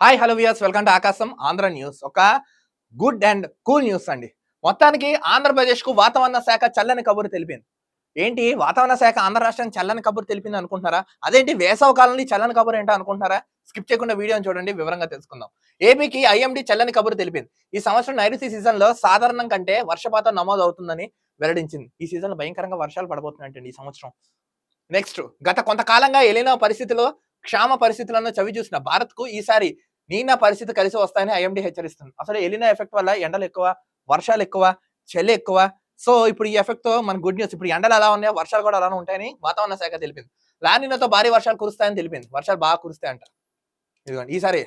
Hi hello viewers welcome to Aakasham Andhra news ఒక good and cool news అండి. మొత్తానికి ఆంధ్రప్రదేశ్కు వాతావరణ శాఖ చల్లని కబురు తెలిపింది. ఏంటి? వాతావరణ శాఖ ఆంధ్ర రాష్ట్రం చల్లని కబురు తెలిపింది అనుకుంటున్నారా? అదేంటి? వేసవ కాలంలో చల్లని కబురు ఏంటో అనుకుంటున్నారా? స్కిప్ చేయకుండా వీడియోని చూడండి వివరంగా తెలుసుకుందాం. ఏపీకి ఐఎండి చల్లని కబురు తెలిపింది. ఈ సంవత్సరం నైరుతి సీజన్లో సాధారణం కంటే వర్షపాతం నమోదు అవుతుందని వెల్లడించింది. ఈ సీజన్లో భయంకరంగా వర్షాలు పడబోతున్నాయంటండి ఈ సంవత్సరం. నెక్స్ట్ గత కొంతకాలంగా ఎలినో పరిస్థితిలో క్షామ పరిస్థితులను చవి చూసిన భారత్కు ఈసారి నీనా పరిస్థితి కలిసి వస్తాయని ఐఎండి హెచ్చరిస్తుంది. అసలు ఎలినా ఎఫెక్ట్ వల్ల ఎండలు ఎక్కువ వర్షాలు ఎక్కువ చలి ఎక్కువ. సో ఇప్పుడు ఈ ఎఫెక్ట్తో మన గుడ్ న్యూస్ ఇప్పుడు ఎండలు ఎలా ఉన్నాయో వర్షాలు కూడా అలానే ఉంటాయని వాతావరణ శాఖ తెలిపింది. లానినతో భారీ వర్షాలు కురుస్తాయని తెలిపింది. వర్షాలు బాగా కురుస్తాయంట. ఇదిగోండి ఈసారి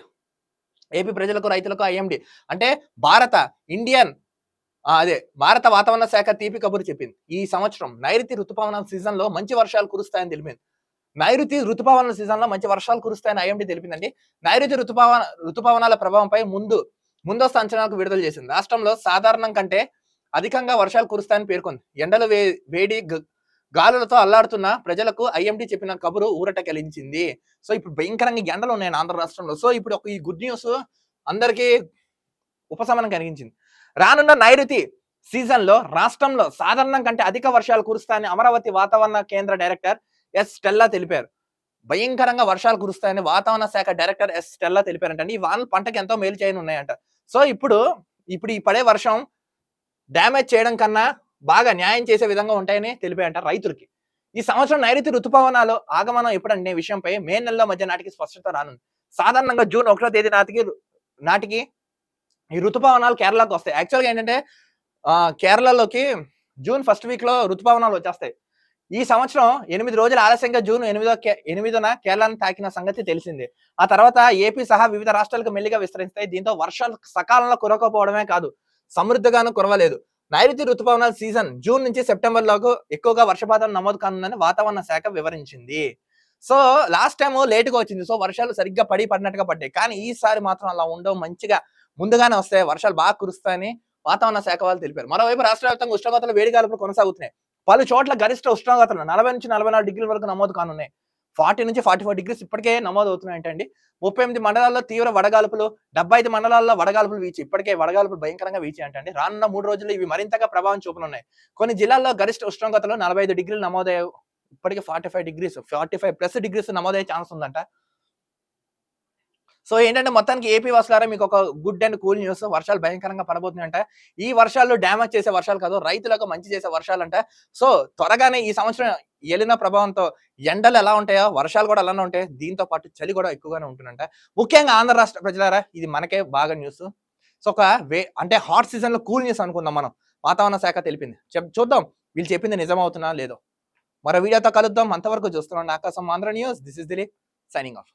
ఏపీ ప్రజలకు రైతులకు ఐఎండి అంటే భారత ఇండియన్ అదే భారత వాతావరణ శాఖ తీపి కబురు చెప్పింది. ఈ సంవత్సరం నైరుతి ఋతుపవనం సీజన్లో మంచి వర్షాలు కురుస్తాయని తెలిపింది. నైరుతి ఋతుపవనాల సీజన్లో మంచి వర్షాలు కురుస్తాయని ఐఎండి తెలిపిందండి. నైరుతి ఋతుపవన ఋతుపవనాల ప్రభావంపై ముందు ముందస్తు అంచనాలకు విడుదల చేసింది. రాష్ట్రంలో సాధారణం కంటే అధికంగా వర్షాలు కురుస్తాయని పేర్కొంది. ఎండలు వే వేడి గాలులతో అల్లాడుతున్న ప్రజలకు ఐఎండి చెప్పిన కబురు ఊరట కలిగించింది సో ఇప్పుడు భయంకరంగా ఎండలు ఉన్నాయి ఆంధ్ర రాష్ట్రంలో. సో ఇప్పుడు ఒక ఈ గుడ్ న్యూస్ అందరికీ ఉపశమనం కలిగించింది. రానున్న నైరుతి సీజన్లో రాష్ట్రంలో సాధారణం కంటే అధిక వర్షాలు కురుస్తాయని అమరావతి వాతావరణ కేంద్ర డైరెక్టర్ ఎస్ స్టెల్లా తెలిపారు. భయంకరంగా వర్షాలు కురుస్తాయని వాతావరణ శాఖ డైరెక్టర్ ఎస్ స్టెల్లా తెలిపారంట ఈ వానలు పంటకి ఎంతో మేలు చేయని ఉన్నాయంట సో ఇప్పుడు ఇప్పుడు ఈ పడే వర్షం డ్యామేజ్ చేయడం కన్నా బాగా న్యాయం చేసే విధంగా ఉంటాయని తెలిపాయంట రైతులకి. ఈ సంవత్సరం నైరుతి ఋతుపవనాలు ఆగమనం ఎప్పుడనే విషయంపై మే నెలలో మధ్య నాటికి స్పష్టత రానుంది. సాధారణంగా జూన్ ఒకటో తేదీ నాటికి నాటికి ఈ ఋతుపవనాలు కేరళకు వస్తాయి. యాక్చువల్గా ఏంటంటే కేరళలోకి జూన్ ఫస్ట్ వీక్లో ఋతుపవనాలు వచ్చేస్తాయి. ఈ సంవత్సరం ఎనిమిది రోజుల ఆలస్యంగా జూన్ ఎనిమిదో ఎనిమిదిన కేరళను తాకిన సంగతి తెలిసిందే. ఆ తర్వాత ఏపీ సహా వివిధ రాష్ట్రాలకు మెల్లిగా విస్తరిస్తాయి. దీంతో వర్షాలు సకాలంలో కురవకపోవడమే కాదు సమృద్ధిగాను కురవలేదు. నైరుతి ఋతుపవనాల సీజన్ జూన్ నుంచి సెప్టెంబర్లోకి ఎక్కువగా వర్షపాతం నమోదు కానుందని వాతావరణ శాఖ వివరించింది. సో లాస్ట్ టైం లేటుగా వచ్చింది. సో వర్షాలు సరిగ్గా పడి పడినట్టుగా పడ్డాయి. కానీ ఈసారి మాత్రం అలా ఉండవు. మంచిగా ముందుగానే వస్తాయి. వర్షాలు బాగా కురుస్తాయని వాతావరణ శాఖ వాళ్ళు తెలిపారు. మరోవైపు రాష్ట్ర వ్యాప్తంగా ఉష్ణోగ్రతలు వేడిగాలు కొనసాగుతున్నాయి. పలు చోట్ల గరిష్ట ఉష్ణోగ్రతలు నలభై నుంచి నలభై నాలుగు డిగ్రీల వరకు నమోదు కానున్నాయి. ఫార్టీ నుంచి ఫార్టీ ఫోర్ డిగ్రీస్ ఇప్పటికే నమోదు అవుతున్నాయంటండి ముప్పై ఎనిమిది మండలాల్లో తీవ్ర వడగాల్పులు డెబ్బై ఐదు మండలాల్లో వడగాల్పులు వీచి ఇప్పటికే వడగాల్పులు భయంకరంగా వీచి అంటండి రానున్న మూడు రోజులు ఇవి మరింతగా ప్రభావం చూపనున్నాయి. కొన్ని జిల్లాల్లో గరిష్ట ఉష్ణోగ్రతలు నలభై ఐదు డిగ్రీలు నమోదయ్యాయి. ఇప్పటికే forty five degrees forty five plus degrees నమోదయ్యే ఛాన్స్ ఉందంట. సో ఏంటంటే మొత్తానికి ఏపీ వాసులారా మీకు ఒక గుడ్ అండ్ కూల్ న్యూస్. వర్షాలు భయంకరంగా పడబోతున్నాయంట. ఈ వర్షాలు డ్యామేజ్ చేసే వర్షాలు కాదు రైతులకు మంచి చేసే వర్షాలు అంట సో త్వరగానే ఈ సంవత్సరం ఎలిన ప్రభావంతో ఎండలు ఎలా ఉంటాయో వర్షాలు కూడా అలానే ఉంటాయి. దీంతో పాటు చలి కూడా ఎక్కువగానే ఉంటుందంట. ముఖ్యంగా ఆంధ్ర రాష్ట్ర ప్రజలారా ఇది మనకే బాగా న్యూస్. సో ఒక వే అంటే హాట్ సీజన్లో కూల్ న్యూస్ అనుకుందాం మనం. వాతావరణ శాఖ తెలిపింది. చూద్దాం వీళ్ళు చెప్పింది నిజమవుతున్నా లేదో. మరో వీడియోతో కలుద్దాం. అంతవరకు చూస్తున్నాం Aakasham Andhra news. This is Dileep signing off.